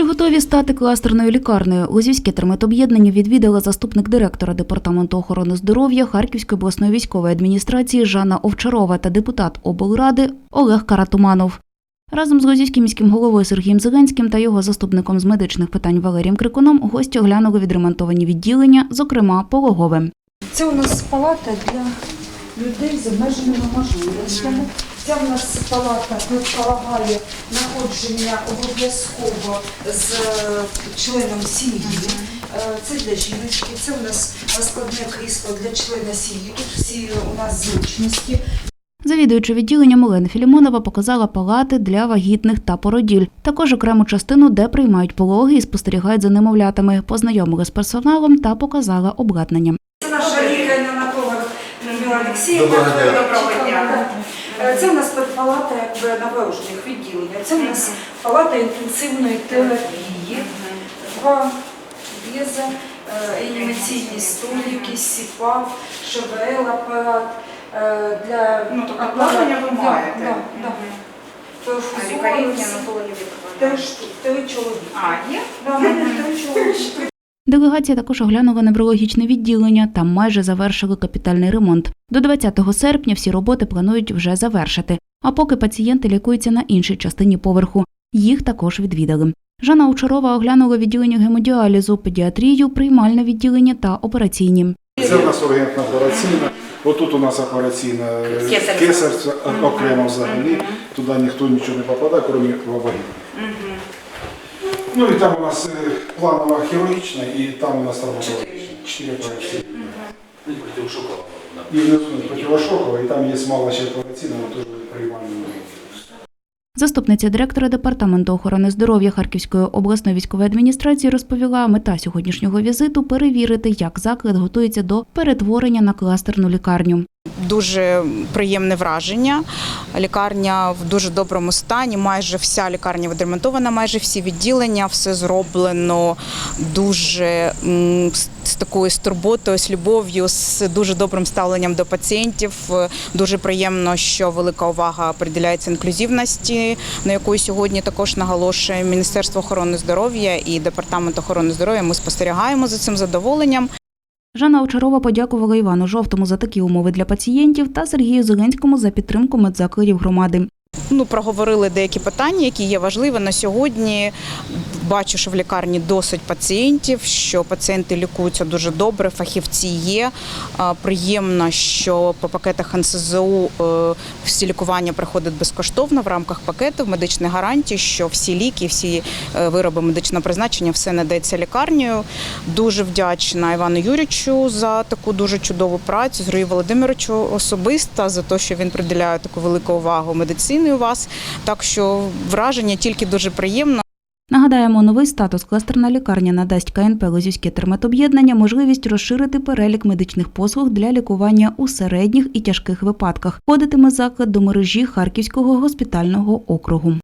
Чи готові стати кластерною лікарнею? Лозівське терметоб'єднання відвідала заступник директора департаменту охорони здоров'я Харківської обласної військової адміністрації Жанна Овчарова та депутат облради Олег Каратуманов. Разом з Лозівським міським головою Сергієм Зеленським та його заступником з медичних питань Валерієм Крикуном гості оглянули відремонтовані відділення, зокрема пологове. Це у нас палата для людей з обмеженими можливостями. Ця у нас палата предполагає знаходження обов'язково з е, членом сім'ї. Е, Це для жіночки, це у нас складне крісло для члена сім'ї. Тут всі у нас зручності. Завідуюча відділенням Олена Філімонова показала палати для вагітних та породіль. Також окрему частину, де приймають пологи і спостерігають за немовлятами. Познайомили з персоналом та показала обладнання. Це наша лікар-анатолог Людмила Олексіївна. Доброго дня. Е, Це у нас палата якби, новорожених відділення. Це у нас палата інтенсивної терапії, два в'єзи, е, реанімаційні столики, СІПАП, ШВЛ апарат. е, Для Ну, тобто обладнання ви маєте. да, да. Три чоловіки. А, є? Да, в мене три чоловіки. Делегація також оглянула неврологічне відділення. Там майже завершили капітальний ремонт. До 20 серпня всі роботи планують вже завершити. А поки пацієнти лікуються на іншій частині поверху. Їх також відвідали. Жанна Учарова оглянула відділення гемодіалізу, педіатрію, приймальне відділення та операційні. Це у нас ургентна операційна. Отут у нас операційна е, Кесар. кесар, окремо взагалі. Туди ніхто нічого не попадає, крім вагітних. Ну і там у нас е, планова хірургічна, і там у нас травматологічна. Чотири операції. І внизу противошокова, і там є мало ще операційна, але теж приймальна. Заступниця директора департаменту охорони здоров'я Харківської обласної військової адміністрації розповіла, мета сьогоднішнього візиту перевірити, як заклад готується до перетворення на кластерну лікарню. Дуже приємне враження. Лікарня в дуже доброму стані. Майже вся лікарня відремонтована, майже всі відділення, все зроблено дуже з, такою з турботою, з любов'ю, з дуже добрим ставленням до пацієнтів. Дуже приємно, що велика увага приділяється інклюзивності, на яку сьогодні також наголошує Міністерство охорони здоров'я і департамент охорони здоров'я. Ми спостерігаємо за цим задоволенням. Жанна Очарова подякувала Івану Жовтому за такі умови для пацієнтів та Сергію Зеленському за підтримку медзакладів громади. Ну, проговорили деякі питання, які є важливі на сьогодні. Бачу, що в лікарні досить пацієнтів, що пацієнти лікуються дуже добре, фахівці є. Приємно, що по пакетах НСЗУ е, всі лікування приходять безкоштовно в рамках пакетів медичних гарантій, що всі ліки, всі е, вироби медичного призначення все надається лікарнею. Дуже вдячна Івану Юрійовичу за таку дуже чудову працю, Сергію Володимировичу особисто за те, що він приділяє таку велику увагу медицині у вас. Так що враження тільки дуже приємно. Нагадаємо, новий статус кластерна лікарня надасть КНП Лозівське терметоб'єднання можливість розширити перелік медичних послуг для лікування у середніх і тяжких випадках. Входитиме заклад до мережі Харківського госпітального округу.